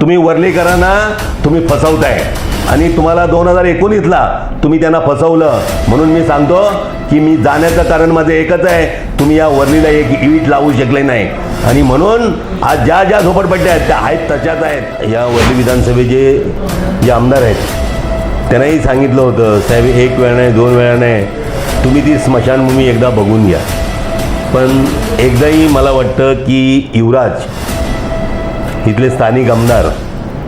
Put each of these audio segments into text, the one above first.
तुम्ही वर्लीकरांना तुम्ही फसवताय. आणि तुम्हाला दोन हजार एकोणीसला तुम्ही त्यांना फसवलं. म्हणून मी सांगतो की मी जाण्याचं कारण माझं एकच आहे तुम्ही या वर्लीला एक इवीट लावू शकले नाही. आणि म्हणून आज ज्या ज्या झोपडपट्ट्या आहेत त्या आहेत तशाच आहेत. या वर्ली विधानसभेचे जे आमदार आहेत त्यांनाही सांगितलं होतं साहेब एक वेळा नाही दोन वेळा नाही. तुम्ही ती स्मशानभूमी एकदा बघून घ्या. पण एकदाही मला वाटतं की युवराज इथले स्थानिक आमदार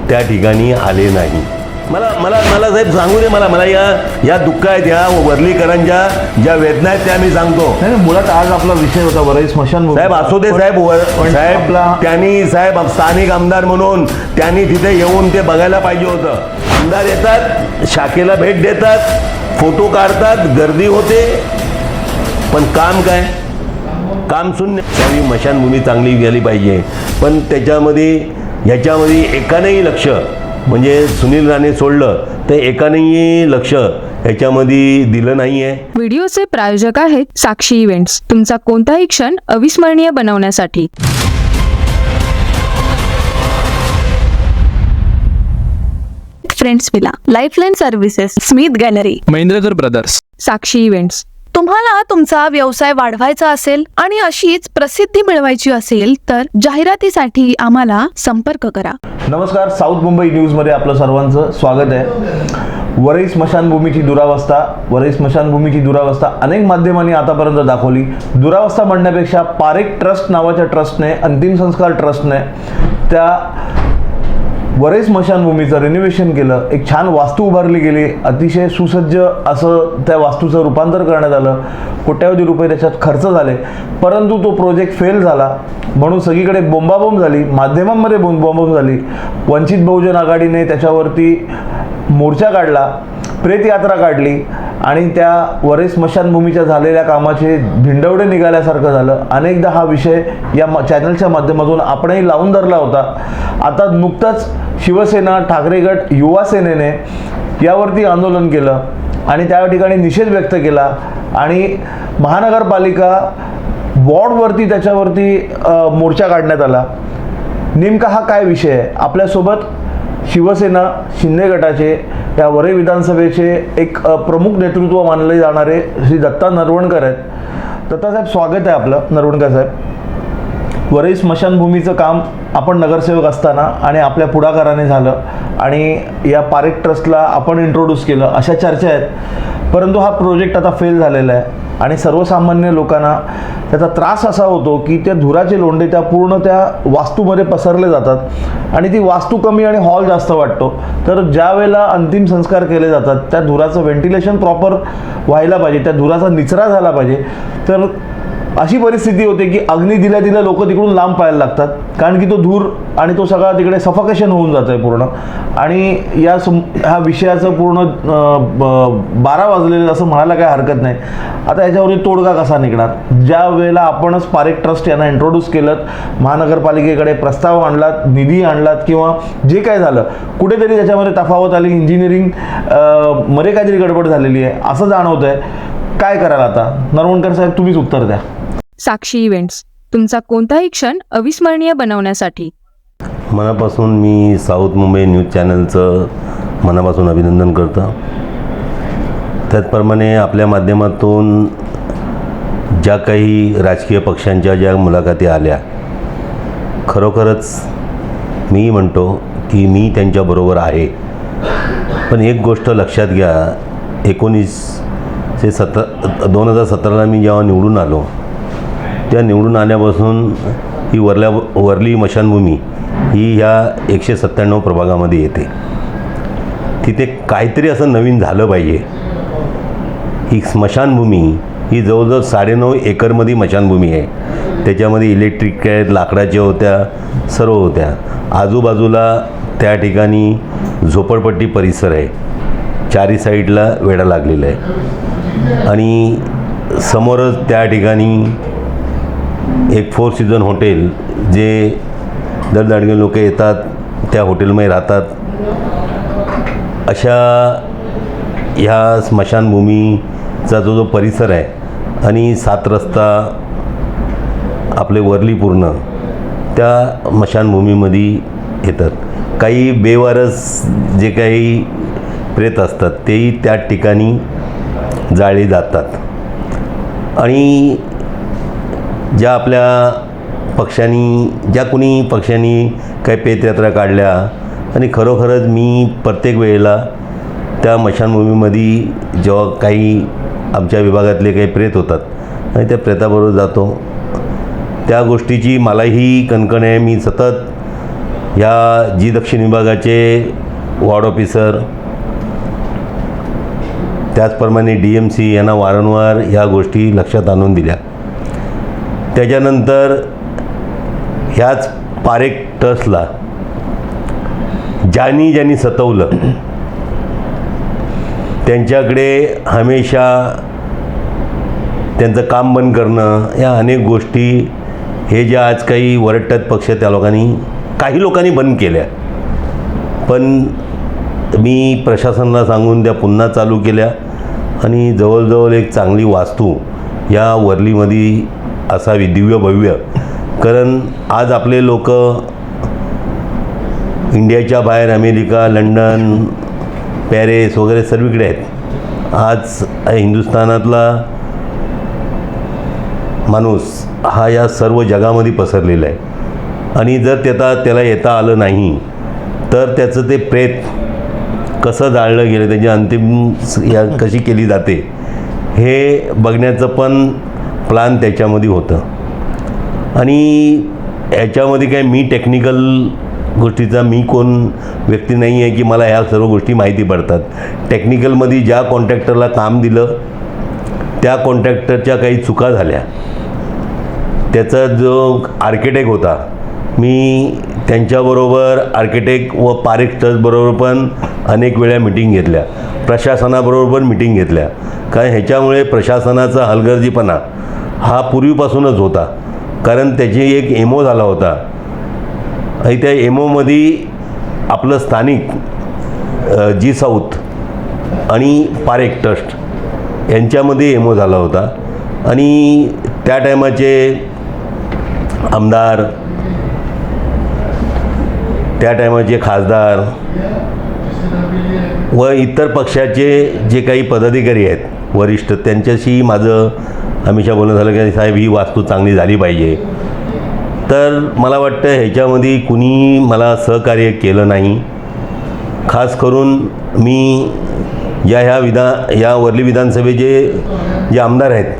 त्या ठिकाणी आले नाही. मला मला मला साहेब सांगू दे मला मला या या दुःख आहेत या वर्लीकरांच्या ज्या वेदना आहेत त्या मी सांगतो. नाही नाही, मुळात आज आपला विषय होता वरई स्मशान साहेब असू दे साहेब वर पण साहेब आपला- त्यांनी साहेब स्थानिक आमदार म्हणून त्यांनी तिथे येऊन ते बघायला पाहिजे होतं. आमदार येतात शाखेला भेट देतात फोटो काढतात गर्दी होते. पण काम काय? काम शून्य त्यावेळी मशानभूमी चांगली गेली पाहिजे. पण त्याच्यामध्ये ह्याच्यामध्ये एकानेही लक्ष म्हणजे सुनील राणे सोडलं तर एकानेही लक्ष ह्याच्यामध्ये दिलं नाही आहे व्हिडिओचे प्रायोजक आहेत साक्षी इव्हेंट्स. तुमचा कोणताही क्षण अविस्मरणीय बनवण्यासाठी. Friends villa lifeline services Smith gallery Mahendrakar brothers Sakshi events. तुम्हाला तुमचा व्यवसाय वाढवायचा असेल आणि अशीच प्रसिद्धी मिळवायची असेल तर जाहिरातीसाठी आम्हाला संपर्क करा. नमस्कार साऊथ मुंबई न्यूजमध्ये आपलं सर्वांचं स्वागत आहे. वरई स्मशानभूमीची दुरावस्था वरई स्मशानभूमीची दुरावस्था अनेक माध्यमांनी आतापर्यंत दाखवली. दुरावस्था म्हणण्यापेक्षा पारेख ट्रस्ट नावाच्या ट्रस्टने अंतिम संस्कार ट्रस्टने त्या वरे स्मशानभूमीचं रेनोव्हेशन केलं. एक छान वास्तू उभारली गेली. अतिशय सुसज्ज असं त्या वास्तूचं रूपांतर करण्यात आलं. कोट्यावधी रुपये त्याच्यात खर्च झाले. परंतु तो प्रोजेक्ट फेल झाला. म्हणून सगळीकडे बोंबाबोंब झाली. माध्यमांमध्ये बोंबाबोंब झाली. वंचित बहुजन आघाडीने त्याच्यावरती मोर्चा काढला. प्रेतयात्रा काढली आणि त्या वरे स्मशानभूमीच्या झालेल्या कामाचे भिंडवडे निघाल्यासारखं झालं. अनेकदा हा विषय या म- चॅनलच्या माध्यमातून आपणही लावून धरला होता. आता नुकताच शिवसेना ठाकरे गट युवा सेनेने यावरती आंदोलन केलं आणि त्या ठिकाणी निषेध व्यक्त केला आणि महानगरपालिका वॉर्डवरती त्याच्यावरती मोर्चा काढण्यात आला. नेमका हा काय विषय आहे? आपल्यासोबत शिवसेना शिंदे गटाचे या वरई विधानसभेचे एक प्रमुख नेतृत्व मानले जाणारे श्री दत्ता नरवणकर आहेत. दत्तासाहेब स्वागत आहे आपलं नरवणकर साहेब. वरई स्मशानभूमीचं काम आपण नगरसेवक असताना आणि आपल्या पुढाकाराने झालं आणि या पारेख ट्रस्टला आपण इंट्रोड्यूस केलं अशा चर्चा आहेत. परंतु हा प्रोजेक्ट आता फेल झालेला आहे. आणि सर्वसामान्य लोकांना त्याचा त्रास असा होतो की त्या धुराचे लोंढे त्या पूर्ण त्या वास्तूमध्ये पसरले जातात आणि ती वास्तू कमी आणि हॉल जास्त वाटतो. तर ज्या वेळेला अंतिम संस्कार केले जातात त्या धुराचं व्हेंटिलेशन प्रॉपर व्हायला पाहिजे त्या धुराचा निचरा झाला पाहिजे तर अशी परिस्थिती होते की अग्नी दिल्या दिल्या लोक तिकडून लांब पाहायला लागतात. कारण की तो धूर आणि तो सगळा तिकडे सफकेशन होऊन जातं आहे पूर्ण. आणि या सम ह्या विषयाचं पूर्ण ब- बारा वाजलेलं असं म्हणायला काही हरकत नाही. आता याच्यावरती तोडगा कसा निघणार? ज्या वेळेला आपणच पारेख ट्रस्ट यांना इंट्रोड्यूस केलं महानगरपालिकेकडे प्रस्ताव आणलात निधी आणलात किंवा जे काय झालं कुठेतरी त्याच्यामध्ये तफावत आली इंजिनिअरिंगमध्ये काहीतरी गडबड झालेली आहे असं जाणवत आहे काय करायला आता? नरवणकर साहेब तुम्हीच उत्तर द्या. साक्षी इव्हेंट्स तुमचा कोणताही क्षण अविस्मरणीय बनवण्यासाठी. मनापासून मी साऊथ मुंबई न्यूज चॅनलचं मनापासून अभिनंदन करतो. त्याचप्रमाणे आपल्या माध्यमातून ज्या काही राजकीय पक्षांच्या ज्या मुलाखती आल्या खरोखरच मी म्हणतो की मी त्यांच्याबरोबर आहे. पण एक गोष्ट लक्षात घ्या एकोणीसशे सतरा दोन हजार सतराला मी जेव्हा निवडून आलो त्या निवडून आल्यापासून ही वरल्या वरली मशानभूमी ही ह्या एकशे सत्त्याण्णव प्रभागामध्ये येते. तिथे काहीतरी असं नवीन झालं पाहिजे. ही स्मशानभूमी ही जवळजवळ साडेनऊ एकरमध्ये मशानभूमी आहे. त्याच्यामध्ये इलेक्ट्रिक आहेत लाकडाच्या होत्या सर्व होत्या. आजूबाजूला त्या ठिकाणी झोपडपट्टी परिसर आहे. चारी साईडला वेढा लागलेला आहे. आणि समोरच त्या ठिकाणी एक फोर सीझन हॉटेल जे दरदाडगे लोक येतात त्या हॉटेलमध्ये राहतात. अशा ह्या स्मशानभूमीचा जो जो परिसर आहे आणि सात रस्ता आपले वरली पूर्ण त्या स्मशानभूमीमध्ये येतात. काही बेवारस जे काही प्रेत असतात तेही त्या ठिकाणी जाळले जातात. आणि ज्या आपल्या पक्षांनी ज्या कुणी पक्षांनी काही पेतयात्रा काढल्या आणि खरोखरच मी प्रत्येक वेळेला त्या मशानभूमीमध्ये जेव्हा काही आमच्या विभागातले काही प्रेत होतात आणि त्या प्रेताबरोबर जातो. त्या गोष्टीची मलाही कणकण आहे मी सतत ह्या जी दक्षिण विभागाचे वॉर्ड ऑफिसर त्याचप्रमाणे डी एम सी यांना वारंवार ह्या गोष्टी लक्षात आणून दिल्या. त्याच्यानंतर ह्याच पारेख ट्रस्टला ज्यांनी ज्यांनी सतवलं त्यांच्याकडे हमेशा त्यांचं काम बंद करणं या अनेक गोष्टी हे ज्या आज काही वरटत पक्ष त्या लोकांनी काही लोकांनी बंद केल्या. पण मी प्रशासनाला सांगून त्या पुन्हा चालू केल्या आणि जवळजवळ एक चांगली वास्तू या वरलीमध्ये असावी दिव्य भव्य. कारण आज आपले लोक इंडियाच्या बाहेर अमेरिका लंडन पॅरिस वगैरे सर्वीकडे आहेत. आज हिंदुस्थानातला माणूस हा या सर्व जगामध्ये पसरलेला आहे. आणि जर त्याचा त्याला येता आलं नाही तर त्याचं ते प्रेत कसं जाळलं गेलं त्याची अंतिम या कशी केली जाते हे बघण्याचं पण प्लान त्याच्यामध्ये होतं. आणि याच्यामध्ये काय मी टेक्निकल गोष्टीचा मी कोण व्यक्ती नाही आहे की मला ह्या सर्व गोष्टी माहिती पडतात. टेक्निकलमध्ये ज्या कॉन्ट्रॅक्टरला काम दिलं त्या कॉन्ट्रॅक्टरच्या काही चुका झाल्या. त्याचा जो आर्किटेक्ट होता मी त्यांच्याबरोबर आर्किटेक्ट व पारेख ट्रस्टबरोबर पण अनेक वेळा मिटिंग घेतल्या. प्रशासनाबरोबर पण मिटिंग घेतल्या. कारण ह्याच्यामुळे प्रशासनाचा हलगर्जीपणा हा पूर्वीपासूनच होता. कारण त्याची एक एमओ झाला होता. आणि त्या एमओमध्ये आपलं स्थानिक जी साऊथ आणि पारेख ट्रस्ट यांच्यामध्ये एमओ झाला होता. आणि त्या टायमाचे आमदार त्या टायमाचे खासदार व इतर पक्षाचे जे काही पदाधिकारी आहेत वरिष्ठ त्यांच्याशी माझं हमेशा बोलणं झालं की साहेब ही वास्तू चांगली झाली पाहिजे. तर मला वाटतं ह्याच्यामध्ये कुणी मला सहकार्य केलं नाही. खास करून मी या ह्या विधा या वरली विधानसभेचे जे आमदार आहेत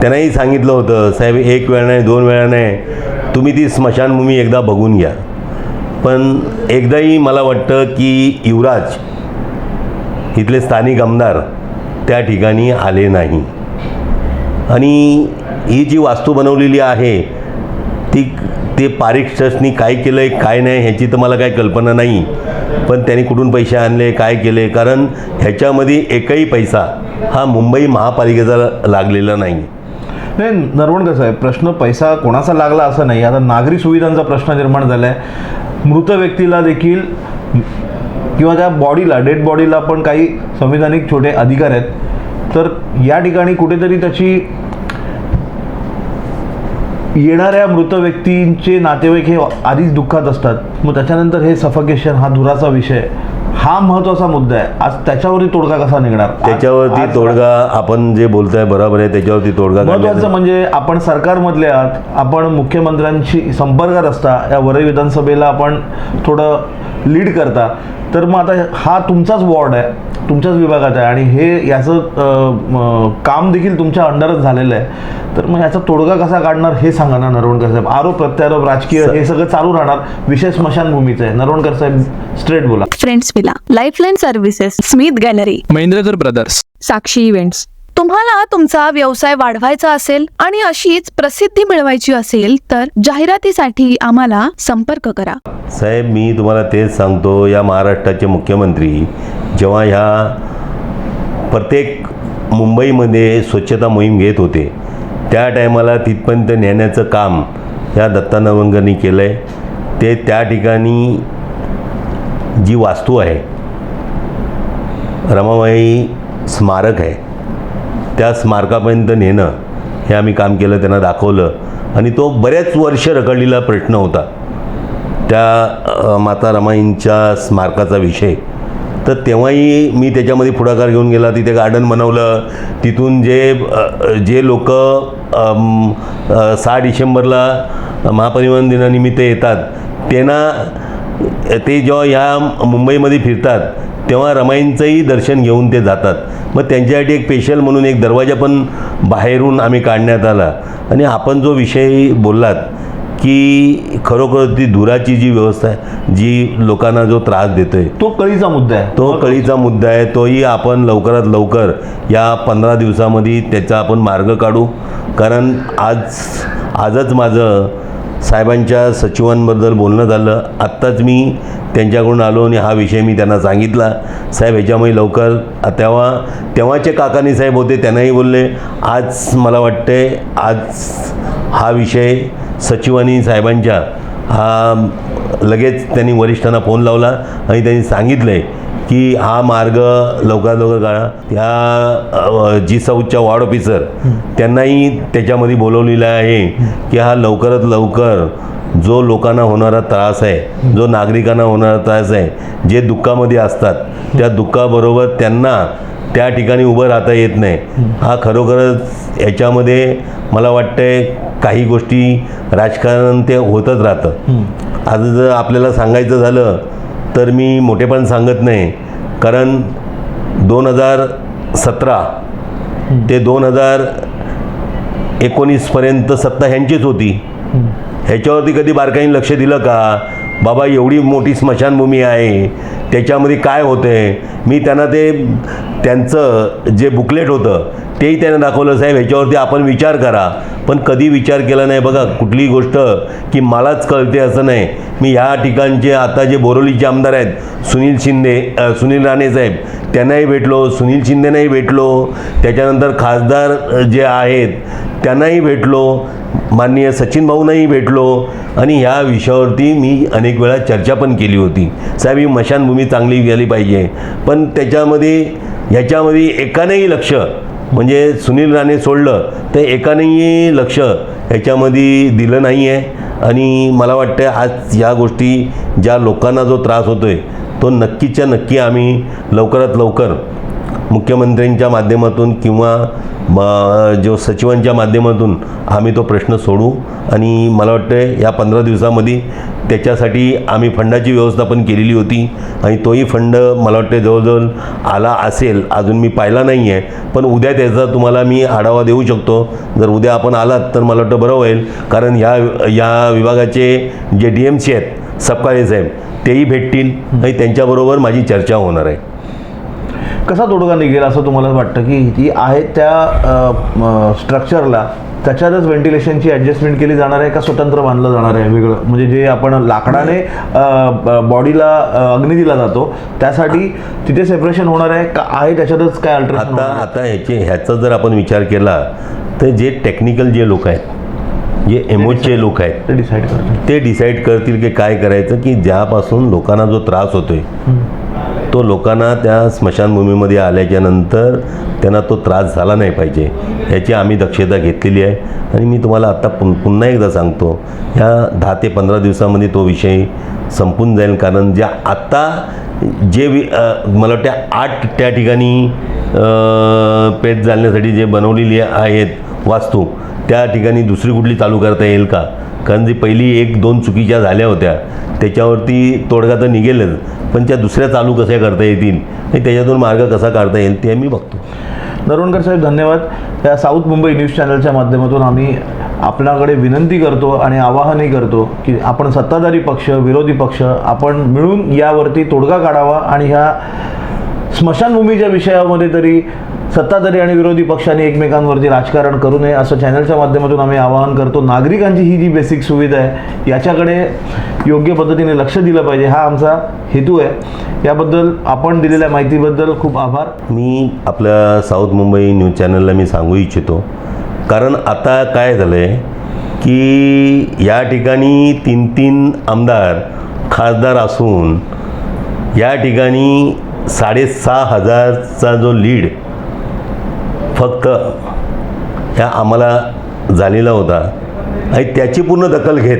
त्यांनाही सांगितलं होतं साहेब एक वेळा नाही दोन वेळा नाही तुम्ही ती स्मशानभूमी एकदा बघून घ्या. पण एकदाही मला वाटतं की युवराज इथले स्थानिक आमदार त्या ठिकाणी आले नाही. आणि ही जी वास्तू बनवलेली आहे ती ते पारिक ट्रस्टनी काय केलं आहे काय नाही ह्याची तर मला काही कल्पना नाही. पण त्यांनी कुठून पैसे आणले काय केले? कारण ह्याच्यामध्ये एकही पैसा हा मुंबई महापालिकेचा लागलेला नाही. नाही नरवण कसं आहे? प्रश्न पैसा कोणाचा लागला असं नाही. आता नागरी सुविधांचा प्रश्न निर्माण झाला आहे मृत व्यक्तीला देखील किंवा त्या बॉडीला डेड बॉडीला पण काही संविधानिक छोटे अधिकार आहेत. तर या ठिकाणी कुठेतरी त्याची येणाऱ्या मृत व्यक्तींचे नातेवाईक हे आधीच दुःखात असतात. मग त्याच्यानंतर हे सफकेशन हा धुराचा विषय. हा महत्त्वाचा मुद्दा आहे. आज त्याच्यावरती तोडगा कसा निघणार? त्याच्यावरती तोडगा आपण जे बोलताय बरोबर आहे त्याच्यावरती तोडगा महत्वाचं म्हणजे आपण सरकारमधले आहात आपण मुख्यमंत्र्यांशी संपर्कात असता या वरळी विधानसभेला आपण थोडं लीड करता. तर मग आता हा तुमचाच वॉर्ड आहे तुमच्याच विभागात आहे आणि हे याचं काम देखील तुमच्या अंडरच झालेलं आहे. तर मग याचा तोडगा कसा काढणार हे सांगा ना नरवणकर साहेब. आरोप प्रत्यारोप राजकीय हे सगळं चालू राहणार. विशेष स्मशानभूमीचं आहे. नरवणकर साहेब स्ट्रेट बोला. Friends villa lifeline services Smith gallery Mahendrakar brothers Sakshi events तुम्हाला तुमचा व्यवसाय वाढवायचा असेल आणि अशीच प्रसिद्धी मिळवायची असेल तर जाहिरातीसाठी आम्हाला संपर्क करा. साहेब मी तुम्हाला तेच सांगतो या महाराष्ट्राचे मुख्यमंत्री जेव्हा ह्या प्रत्येक मुंबईमध्ये स्वच्छता मोहीम घेत होते त्या टायमाला तिथपर्यंत नेण्याचं काम या दत्ता नवंगरनी केलं आहे ते त्या ठिकाणी जी वास्तू आहे रमाबाई स्मारक आहे त्या स्मारकापर्यंत नेणं हे आम्ही काम केलं त्यांना दाखवलं. आणि तो बऱ्याच वर्ष रखडलेला प्रश्न होता. त्या माता रमाईंच्या स्मारकाचा विषय. तर तेव्हाही मी त्याच्यामध्ये पुढाकार घेऊन गेला तिथे गार्डन बनवलं. तिथून जे जे लोक सहा डिसेंबरला महापरिवहन दिनानिमित्त येतात त्यांना ते जेव्हा या मुंबईमध्ये फिरतात तेव्हा रमाईंचंही दर्शन घेऊन ते जातात. मग त्यांच्यासाठी एक स्पेशल म्हणून एक दरवाजा पण बाहेरून आम्ही काढण्यात आला. आणि आपण जो विषय बोललात की खरोखर ती धुराची जी व्यवस्था आहे जी लोकांना जो त्रास देतोय. तो कळीचा मुद्दा आहे. तो कळीचा मुद्दा आहे तोही आपण लवकरात लवकर या पंधरा दिवसामध्ये त्याचा आपण मार्ग काढू. कारण आज आजच माझं साहेबांच्या सचिवांबद्दल बोलणं झालं. आत्ताच मी त्यांच्याकडून आलो आणि हा विषय मी त्यांना सांगितला. साहेब ह्याच्यामुळे लवकर तेव्हा तेव्हाचे काकानी साहेब होते त्यांनाही बोलले. आज मला वाटते आज हा विषय सचिवांनी साहेबांच्या हा लगेच त्यांनी वरिष्ठांना फोन लावला आणि त्यांनी सांगितलं आहे की हा मार्ग लवकरात लवकर काढा. त्या जी साऊथच्या वॉर्ड ऑफिसर त्यांनाही त्याच्यामध्ये बोलवलेलं आहे की हा लवकरात लवकर जो लोकांना होणारा त्रास आहे जो नागरिकांना होणारा त्रास आहे जे दुःखामध्ये असतात त्या दुःखाबरोबर त्यांना त्या ठिकाणी उभं राहता येत नाही. हा खरोखरच याच्यामध्ये मला वाटतंय काही गोष्टी राजकारण ते होतच राहतं. आज जर आपल्याला सांगायचं झालं तर मी मोठेपण सांगत नाही. कारण दोन हजार सतरा ते दोन हजार एकोणीसपर्यंत सत्ता ह्यांचीच होती. ह्याच्यावरती कधी बारकाईने लक्ष दिलं का? बाबा एवढी मोठी स्मशानभूमी आहे. त्याच्यामध्ये काय होतं आहे मी त्यांना ते त्यांचं जे बुकलेट होतं तेही त्यांना दाखवलं साहेब ह्याच्यावरती आपण विचार करा. पण कधी विचार केला नाही बघा कुठलीही गोष्ट की मलाच कळते असं नाही. मी ह्या ठिकाणचे आता जे बोरोलीचे आमदार आहेत सुनील शिंदे सुनील राणे साहेब त्यांनाही भेटलो सुनील शिंदेनाही भेटलो त्याच्यानंतर खासदार जे आहेत त्यांनाही भेटलो माननीय सचिन भाऊंनाही भेटलो आणि ह्या विषयावरती मी अनेक वेळा चर्चा पण केली होती. साहेब ही मशानभूमी चांगली गेली पाहिजे. पण त्याच्यामध्ये ह्याच्यामध्ये एकानेही लक्ष म्हणजे सुनील राणे सोडलं तर एकानेही लक्ष ह्याच्यामध्ये दिलं नाही आहे आणि मला वाटतं आज या गोष्टी ज्या लोकांना जो त्रास होतो आहे तो नक्कीच्या नक्की आम्ही लवकरात लवकर मुख्यमंत्र्यांच्या माध्यमातून किंवा जो सचिवांच्या माध्यमातून आम्ही तो प्रश्न सोडू. आणि मला वाटतं या पंधरा दिवसामध्ये त्याच्यासाठी आम्ही फंडाची व्यवस्था पण केलेली होती. आणि तोही फंड मला वाटतं जवळजवळ आला असेल. अजून मी पाहिला नाही आहे पण उद्या त्याचा तुम्हाला मी आढावा देऊ शकतो. जर उद्या आपण आलात तर मला वाटतं बरं होईल. कारण ह्या या विभागाचे जे डी एम सी आहेत सबकाळे साहेब तेही भेटतील. आणि त्यांच्याबरोबर माझी चर्चा होणार आहे. कसा तोडगा निघेल असं तुम्हाला वाटतं की ती आहे त्या स्ट्रक्चरला त्याच्यातच व्हेंटिलेशनची ॲडजस्टमेंट केली जाणार आहे का स्वतंत्र बांधलं जाणार आहे वेगळं? म्हणजे जे आपण लाकडाने बॉडीला अग्नी दिला जातो त्यासाठी तिथे सेपरेशन होणार आहे का आहे त्याच्यातच काय अल्ट्रेशन आता आता ह्याचे ह्याचा जर आपण विचार केला तर जे टेक्निकल जे लोक आहेत जे एमओचे लोक आहेत ते डिसाईड करतात ते डिसाईड करतील की काय करायचं की ज्यापासून लोकांना जो त्रास होतोय तो लोकांना त्या स्मशानभूमीमध्ये आल्याच्यानंतर त्यांना तो त्रास झाला नाही पाहिजे याची आम्ही दक्षता घेतलेली आहे. आणि मी तुम्हाला आत्ता पुन पुन्हा एकदा सांगतो ह्या दहा ते पंधरा दिवसामध्ये तो विषय संपून जाईल. कारण ज्या आत्ता जे वि मला वाटते आठ त्या ठिकाणी पेट जालण्यासाठी जे बनवलेली आहेत वास्तू त्या ठिकाणी दुसरी कुठली चालू करता येईल का? कारण जी पहिली एक दोन चुकीच्या झाल्या होत्या. त्याच्यावरती तोडगा तर निघेलच. पण त्या दुसऱ्या चालू कशा करता येतील? आणि त्याच्यातून मार्ग कसा काढता येईल ते मी बघतो. नरवणकर साहेब धन्यवाद. या साऊथ मुंबई न्यूज चॅनलच्या माध्यमातून आम्ही आपल्याकडे विनंती करतो आणि आवाहनही करतो की आपण सत्ताधारी पक्ष विरोधी पक्ष आपण मिळून यावरती तोडगा काढावा आणि ह्या स्मशानभूमीच्या विषयामध्ये तरी सत्ताधारी आणि विरोधी पक्षांनी एकमेकांवरती राजकारण करू नये असं चॅनलच्या माध्यमातून आम्ही आवाहन करतो. नागरिकांची ही जी बेसिक सुविधा आहे याच्याकडे योग्य पद्धतीने लक्ष दिलं पाहिजे. हा आमचा हेतू आहे. याबद्दल आपण दिलेल्या माहितीबद्दल खूप आभार. मी आपल्या साऊथ मुंबई न्यूज चॅनलला मी सांगू इच्छितो. कारण आता काय झालं आहे की या ठिकाणी तीन तीन आमदार खासदार असून या ठिकाणी साडेसहा हजारचा जो लीड फक्त ह्या आम्हाला झालेला होता. आणि त्याची पूर्ण दखल घेत.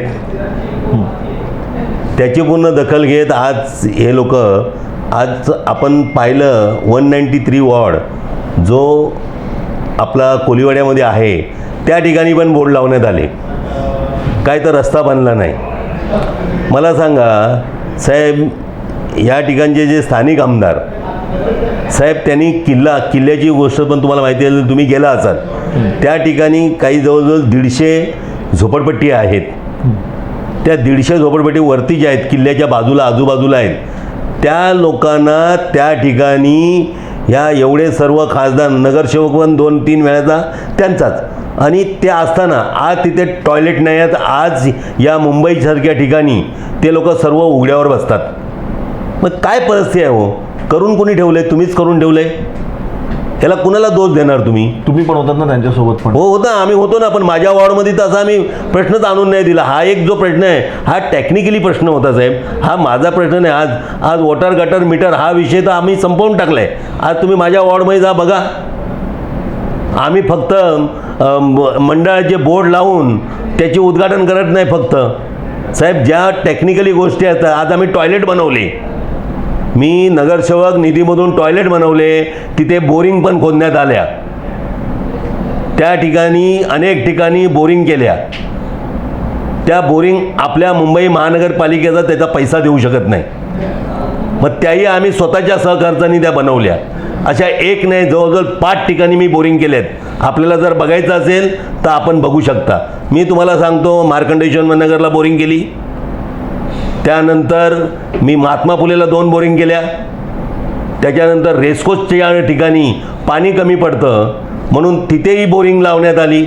त्याची पूर्ण दखल घेत आज हे लोक आज आपण पाहिलं वन नाईंटी थ्री वॉर्ड जो आपला कोलिवाड्यामध्ये आहे त्या ठिकाणी पण बोर्ड लावण्यात आले. काय तर रस्ता बनला नाही. मला सांगा साहेब या ठिकाणचे जे स्थानिक आमदार साहेब त्यांनी किल्ला किल्ल्याची गोष्ट पण तुम्हाला माहिती आहे तुम्ही गेला असाल. त्या ठिकाणी काही जवळजवळ दीडशे झोपडपट्टी आहेत. त्या दीडशे झोपडपट्टी वरती ज्या आहेत किल्ल्याच्या बाजूला आजूबाजूला आहेत त्या लोकांना त्या ठिकाणी ह्या एवढे सर्व खासदार नगरसेवक पण दोन तीन वेळाचा त्यांचाच. आणि ते असताना आज तिथे टॉयलेट नाही आहेत आज या मुंबईसारख्या ठिकाणी ते लोक सर्व उघड्यावर बसतात. मग काय परिस्थिती आहे हो? करून कोणी ठेवलंय? तुम्हीच करून ठेवलंय? याला कुणाला दोष देणार तुम्ही? तुम्ही पण होतात ना त्यांच्यासोबत पण. हो होता आम्ही होतो ना पण माझ्या वॉर्डमध्ये तर असा आम्ही प्रश्नच आणून नाही दिला. हा एक जो प्रश्न आहे हा टेक्निकली प्रश्न होता साहेब. हा माझा प्रश्न नाही. आज आज वॉटर गटर मीटर हा विषय तर आम्ही संपवून टाकला आहे आज तुम्ही माझ्या वॉर्डमध्ये जा बघा. आम्ही फक्त मंडळाचे बोर्ड लावून त्याचे उद्घाटन करत नाही फक्त. साहेब ज्या टेक्निकली गोष्टी आहेत आज आम्ही टॉयलेट बनवले. मी नगरसेवक निधीमधून टॉयलेट बनवले तिथे बोरिंग पण खोदण्यात आल्या. त्या ठिकाणी अनेक ठिकाणी बोरिंग केल्या. त्या बोरिंग आपल्या मुंबई महानगरपालिकेचा त्याचा पैसा देऊ शकत नाही. मग त्याही आम्ही स्वतःच्या सहकार्याने त्या बनवल्या. अशा एक नाही जवळजवळ पाच ठिकाणी मी बोरिंग केलेत. आपल्याला जर बघायचं असेल तर आपण बघू शकता. मी तुम्हाला सांगतो मार्कंडेश्वर नगरला बोरिंग केली. त्यानंतर मी महात्मा फुलेला दोन बोरिंग केल्या. त्याच्यानंतर रेस्कोसच्या ठिकाणी पाणी कमी पडतं म्हणून तिथेही बोरिंग लावण्यात आली.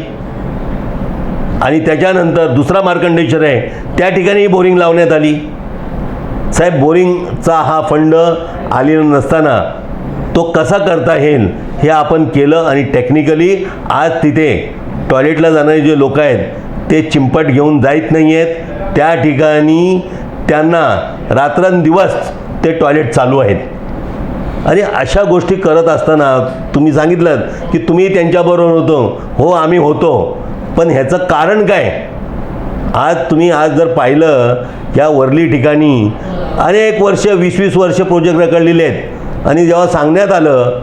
आणि त्याच्यानंतर दुसरा मार्कंडेश्वर आहे त्या ठिकाणीही बोरिंग लावण्यात आली. साहेब बोरिंगचा हा फंड आलेला नसताना तो कसा करता येईल हे आपण केलं आणि टेक्निकली आज तिथे टॉयलेटला जाणारे जे लोक आहेत ते चिंपट घेऊन जात नाही आहेत त्या ठिकाणी त्यांना रात्रंदिवस ते टॉयलेट चालू आहेत. आणि अशा गोष्टी करत असताना तुम्ही सांगितलं की तुम्ही त्यांच्याबरोबर होतो. हो आम्ही होतो. पण ह्याचं कारण काय? आज तुम्ही आज जर पाहिलं या वरली ठिकाणी अनेक वर्ष वीस वीस वर्ष प्रोजेक्ट रखडलेले आहेत आणि जेव्हा सांगण्यात आलं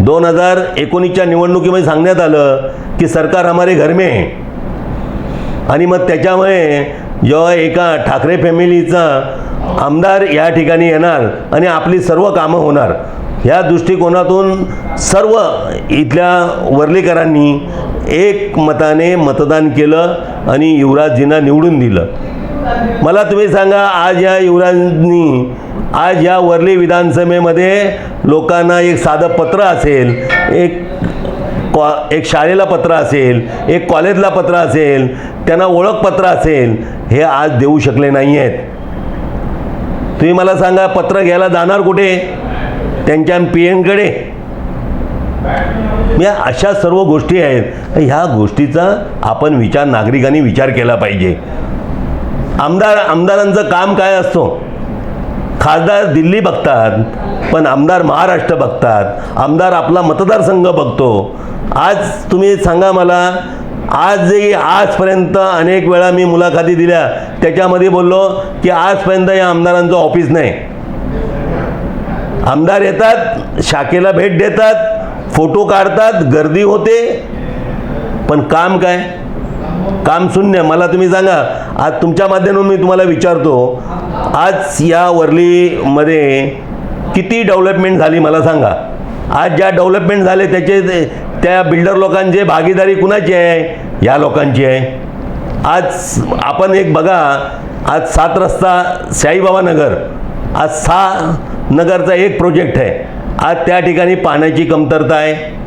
दोन हजार एकोणीसच्या निवडणुकीमध्ये सांगण्यात आलं की सरकार हमारे घर में आणि मग त्याच्यामुळे जेव्हा एका ठाकरे फॅमिलीचा आमदार या ठिकाणी येणार आणि आपली सर्व कामं होणार. ह्या दृष्टिकोनातून सर्व इथल्या वर्लीकरांनी एक मताने मतदान केलं आणि युवराजजींना निवडून दिलं. मला तुम्ही सांगा आज या युवराजनी आज या वर्ली विधानसभेमध्ये लोकांना एक साधं पत्र असेल एक कॉ एक शाळेला पत्र असेल एक कॉलेजला पत्र असेल त्यांना ओळखपत्र असेल हे आज देऊ शकले नाही आहेत तुम्ही मला सांगा पत्र घ्यायला जाणार कुठे? त्यांच्या पी एनकडे या अशा सर्व गोष्टी आहेत. ह्या गोष्टीचा आपण विचार नागरिकांनी विचार केला पाहिजे. आमदार आमदारांचं काम काय असतो? खासदार दिल्ली बघतात पण आमदार महाराष्ट्र बघतात. आमदार आपला मतदारसंघ बघतो. आज तुम्ही सांगा मला आजही आजपर्यंत अनेक वेळा मी मुलाखती दिल्या त्याच्यामध्ये बोललो की आजपर्यंत या आमदारांचं ऑफिस नाही. आमदार येतात शाखेला भेट देतात फोटो काढतात गर्दी होते. पण काम काय? काम शून्य मला तुम्ही सांगा आज तुमच्या माध्यमातून मी तुम्हाला विचारतो आज या वर्लीमध्ये किती डेव्हलपमेंट झाली मला सांगा. आज ज्या डेव्हलपमेंट झाले त्याचे ते- त्या बिल्डर लोकांचे भागीदारी कुणाची आहे? या लोकांची आहे. आज आपण एक बघा आज सात रस्ता साईबाबा नगर आज सहा नगरचा एक प्रोजेक्ट आहे. आज त्या ठिकाणी पाण्याची कमतरता आहे.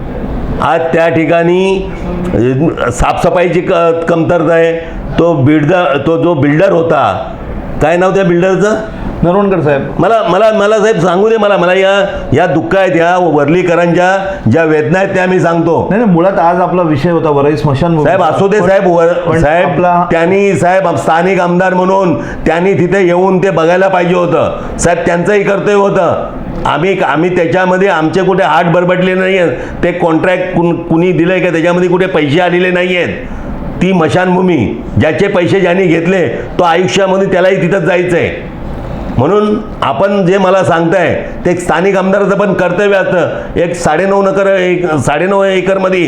आज त्या ठिकाणी साफसफाईची क कमतरता आहे. तो बिल्डर तो जो बिल्डर होता काय नाव त्या बिल्डरचं? नरवणकर साहेब. मला मला मला साहेब सांगू दे मला मला या या दुःख आहेत या वर्लीकरांच्या ज्या वेदना आहेत त्या मी सांगतो. नाही नाही मुळात आज आपला विषय होता वरई स्मशान साहेब असू दे साहेब साहेब आपला त्यांनी साहेब स्थानिक आमदार म्हणून त्यांनी तिथे येऊन ते बघायला पाहिजे होतं. साहेब त्यांचंही कर्तव्य होतं. आम्ही आम्ही त्याच्यामध्ये आमचे कुठे हात बरबटले नाही आहेत ते कॉन्ट्रॅक्ट कुण कुणी दिलं आहे का त्याच्यामध्ये कुठे पैसे आलेले नाही आहेत ती मशानभूमी ज्याचे पैसे ज्यांनी घेतले तो आयुष्यामध्ये त्यालाही तिथंच जायचं आहे म्हणून आपण जे मला सांगताय ते स्थानिक आमदाराचं पण कर्तव्य असतं. एक साडेनऊ नकर एक साडेनऊ एकरमध्ये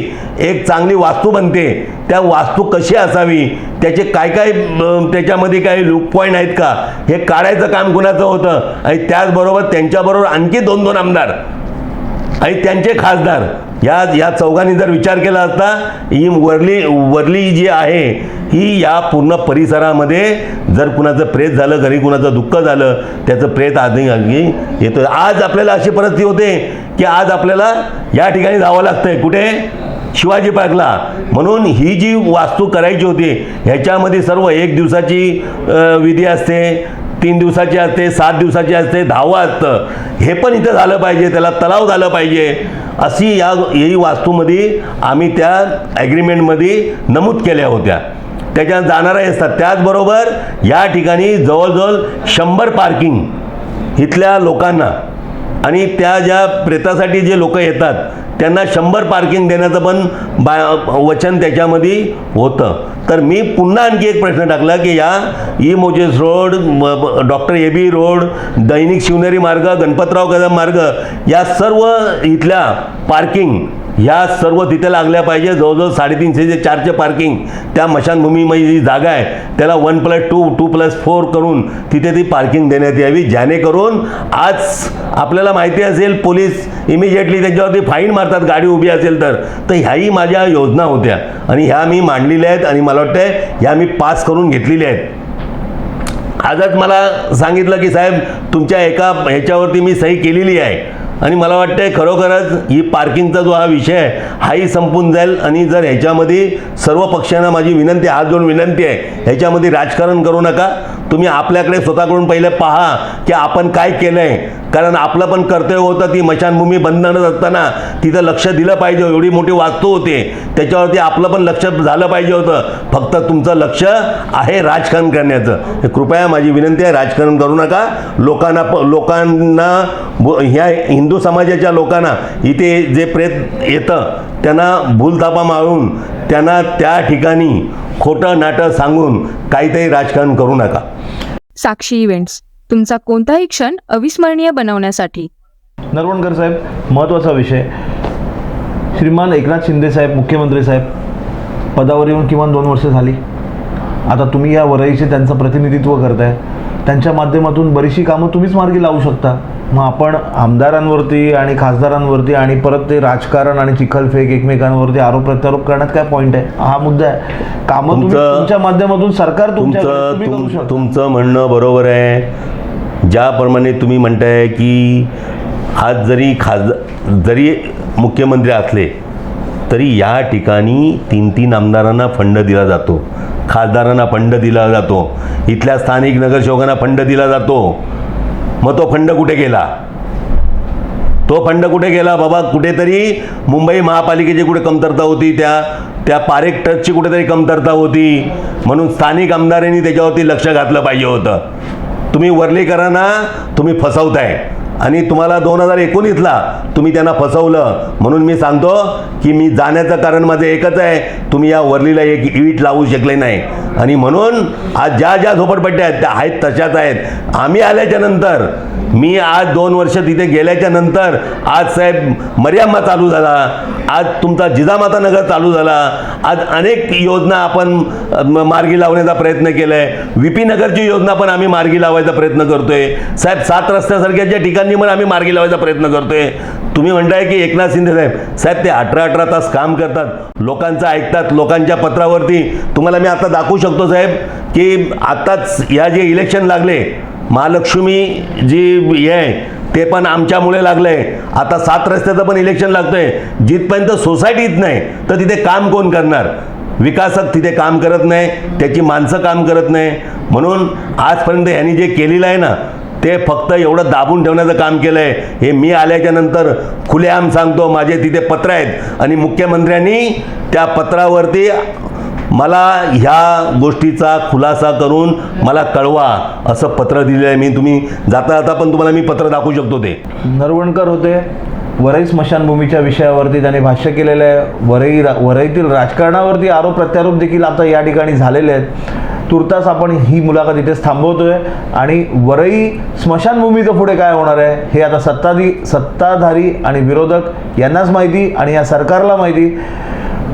एक चांगली वास्तू बनते. त्या वास्तू कशी असावी? त्याचे काय काय त्याच्यामध्ये काही लूक पॉईंट आहेत का? हे काढायचं काम कुणाचं होतं? आणि त्याचबरोबर त्यांच्याबरोबर आणखी दोन दोन आमदार. आणि त्यांचे खासदार या या चौघांनी जर विचार केला असता ही वरली वरली जी आहे ही या पूर्ण परिसरामध्ये जर कुणाचं प्रेत झालं घरी कुणाचं दुःख झालं त्याचं प्रेत आधी अगदी येतं आज आपल्याला अशी परिस्थिती होते की आज आपल्याला या ठिकाणी जावं लागतंय. कुठे? शिवाजी पार्कला. म्हणून ही जी वास्तू करायची होती ह्याच्यामध्ये सर्व एक दिवसाची विधी असते. तीन दिवसाची असते सात दिवसाची असते दहावं असतं. हे पण इथं झालं पाहिजे त्याला तलाव झालं पाहिजे. अशी या ही वास्तूमध्ये आम्ही त्या ॲग्रीमेंटमध्ये नमूद केल्या होत्या. त्याच्यात जाणारा असतात. त्याचबरोबर या ठिकाणी जवळजवळ शंभर पार्किंग इथल्या लोकांना आणि त्या ज्या प्रेतासाठी जे लोक येतात त्यांना शंभर पार्किंग देण्याचं पण बा वचन त्याच्यामध्ये होतं. तर मी पुन्हा आणखी एक प्रश्न टाकला की या E Moses road doctor A B road दैनिक शिवनेरी मार्ग गणपतराव कदम मार्ग या सर्व इथल्या पार्किंग ह्या सर्व तिथे लागल्या पाहिजे. जवळजवळ साडेतीनशे जे चारचे पार्किंग त्या मशानभूमीमध्ये जी जागा आहे त्याला one plus two two plus four करून तिथे ती पार्किंग देण्यात यावी. जेणेकरून आज आपल्याला माहिती असेल पोलीस इमिजिएटली त्यांच्यावरती फाईन मारतात गाडी उभी असेल तर. तर ह्याही माझ्या योजना होत्या. आणि ह्या मी मांडलेल्या आहेत आणि मला वाटतं ह्या मी पास करून घेतलेल्या आहेत. आजच मला सांगितलं की साहेब तुमच्या एका ह्याच्यावरती मी सही केलेली आहे. आणि मला वाटतंय खरोखरच ही पार्किंगचा जो हा विषय आहे हाही संपून जाईल. आणि जर ह्याच्यामध्ये सर्व पक्षांना माझी विनंती हात जोडून विनंती आहे ह्याच्यामध्ये राजकारण करू नका. तुम्ही आपल्याकडे स्वतःकडून पहिले पहा की आपण काय केलं आहे कारण आपलं पण कर्तव्य होतं ती मशानभूमी बंधनच असताना तिथं लक्ष दिलं पाहिजे एवढी मोठी वास्तू होते. त्याच्यावरती आपलं पण लक्ष झालं पाहिजे होतं. फक्त तुमचं लक्ष आहे राजकारण करण्याचं. कृपया माझी विनंती आहे राजकारण करू नका. लोकांना प लोकांना ह्या हिंदू समाजाच्या लोकांना इथे जे प्रेत येतं त्यांना भूलथापा मारून त्यांना त्या ठिकाणी खोटं नाटं सांगून काहीतरी राजकारण करू नका. साक्षी इव्हेंट्स. तुमचा कोणताही क्षण अविस्मरणीय बनवण्यासाठी. नरवणकर साहेब महत्त्वाचा विषय. श्रीमान एकनाथ शिंदे साहेब मुख्यमंत्री साहेब पदावर येऊन किमान दोन वर्ष झाली. आता तुम्ही या वरईचे त्यांचं प्रतिनिधित्व करताय. त्यांच्या माध्यमातून बरीचशी कामं तुम्हीच मार्गी लावू शकता. मग आपण आमदारांवरती आणि खासदारांवरती आणि परत ते राजकारण आणि चिखलफेक एकमेकांवरती आरोप प्रत्यारोप करण्यात काय पॉईंट आहे? हा मुद्दा आहे. कामं तुमच्या माध्यमातून सरकार तुमचं तुमचं म्हणणं बरोबर आहे. ज्याप्रमाणे तुम्ही म्हणताय की आज जरी खासदार जरी मुख्यमंत्री असले तरी या ठिकाणी तीन तीन आमदारांना फंड दिला जातो. खासदारांना फंड दिला जातो. इथल्या स्थानिक नगरसेवकांना फंड दिला जातो. मग तो फंड कुठे गेला? तो फंड कुठे गेला? बाबा कुठेतरी मुंबई महापालिकेची कुठे कमतरता होती त्या त्या पारेख ट्रस्टची कुठेतरी कमतरता होती. म्हणून स्थानिक आमदारांनी त्याच्यावरती लक्ष घातलं पाहिजे होतं. तुम्ही वर्लीकरांना तुम्ही फसवताय. आणि तुम्हाला दोन हजार एकोणीसला तुम्ही त्यांना फसवलं. म्हणून मी सांगतो की मी जाण्याचं कारण माझं एकच आहे तुम्ही या वर्लीला एक ईट लावू शकले नाही. आणि म्हणून आज ज्या ज्या झोपडपट्ट्या आहेत त्या आहेत तशाच आहेत. आम्ही आल्याच्यानंतर मी आज दोन वर्ष तिथे गेल्याच्यानंतर आज साहेब मर्यामा चालू झाला. आज तुमचा जिजामाता नगर चालू झाला. आज अनेक योजना आपण म- मार्गी लावण्याचा प्रयत्न केला आहे व्ही पी नगरची योजना पण आम्ही मार्गी लावायचा प्रयत्न करतोय. साहेब सात रस्त्यासारख्याच्या ठिकाणी पण आम्ही मार्गी लावायचा प्रयत्न करतोय. तुम्ही म्हणताय की एकनाथ शिंदे साहेब साहेब ते अठरा अठरा तास काम करतात. लोकांचं ऐकतात लोकांच्या पत्रावरती. तुम्हाला मी आता दाखवू शकतो साहेब की आत्ताच या जे इलेक्शन लागले महालक्ष्मी जी हे आहे ते पण आमच्यामुळे लागलंय. आता सात रस्त्याचं पण इलेक्शन लागतंय. जिथपर्यंत सोसायटी येत नाही तर तिथे काम कोण करणार? विकासक तिथे काम करत नाही त्याची माणसं काम करत नाही. म्हणून आजपर्यंत यांनी जे केलेलं आहे ना ते फक्त एवढं दाबून ठेवण्याचं काम केलं आहे हे मी आल्याच्यानंतर खुलेआम सांगतो माझे तिथे पत्र आहेत. आणि मुख्यमंत्र्यांनी त्या पत्रावरती मला ह्या गोष्टीचा खुलासा करून मला कळवा असं पत्र दिलेलं आहे मी. तुम्ही जाता जाता पण तुम्हाला मी पत्र दाखवू शकतो ते. नरवणकर होते. वरई स्मशानभूमीच्या विषयावरती त्यांनी भाष्य केलेलं आहे. वरई रा वरईतील राजकारणावरती आरोप प्रत्यारोप देखील आता या ठिकाणी झालेले आहेत. तुर्तास आपण ही मुलाखत इथेच थांबवतोय. आणि वरई स्मशानभूमीचं पुढे काय होणार आहे हे आता सत्ताधी सत्ताधारी आणि विरोधक यांनाच माहिती आणि या सरकारला माहिती.